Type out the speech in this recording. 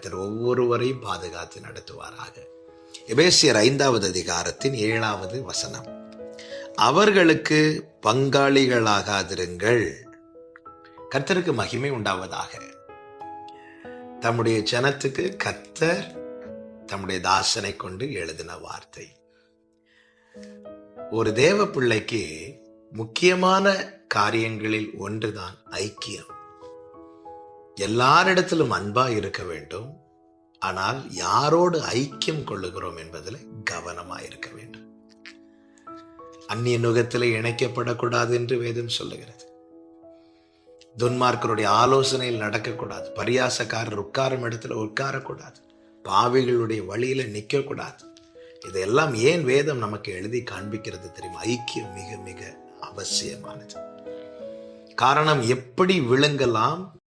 கர்த்தர் ஒவ்வொருவரையும் பாதுகாத்து நடத்துவாராக. எபேசியர் ஐந்தாவது அதிகாரத்தின் ஏழாவது வசனம். அவர்களுக்கு பங்காளிகளாகாதிருங்கள். கர்த்தருக்கு மகிமை உண்டாவதாக. தம்முடைய ஜனத்துக்கு கர்த்தர் தம்முடைய தாசனை கொண்டு எழுதின வார்த்தை. ஒரு தேவ பிள்ளைக்கு முக்கியமான காரியங்களில் ஒன்றுதான் ஐக்கியம். எல்லாரிடத்திலும் அன்பா இருக்க வேண்டும். ஆனால் யாரோடு ஐக்கியம் கொள்ளுகிறோம் என்பதில் கவனமா இருக்க வேண்டும். அந்நிய நுகத்தில் இணைக்கப்படக்கூடாது என்று வேதம் சொல்லுகிறது. துன்மார்க்கருடைய ஆலோசனையில் நடக்கக்கூடாது. பரியாசக்காரர் உட்காரும் இடத்துல உட்காரக்கூடாது. பாவிகளுடைய வழியில நிற்கக்கூடாது. இதெல்லாம் ஏன் வேதம் நமக்கு எழுதி காண்பிக்கிறது தெரியும்? ஐக்கியம் மிக மிக அவசியமானது. காரணம் எப்படி விழுங்கலாம்?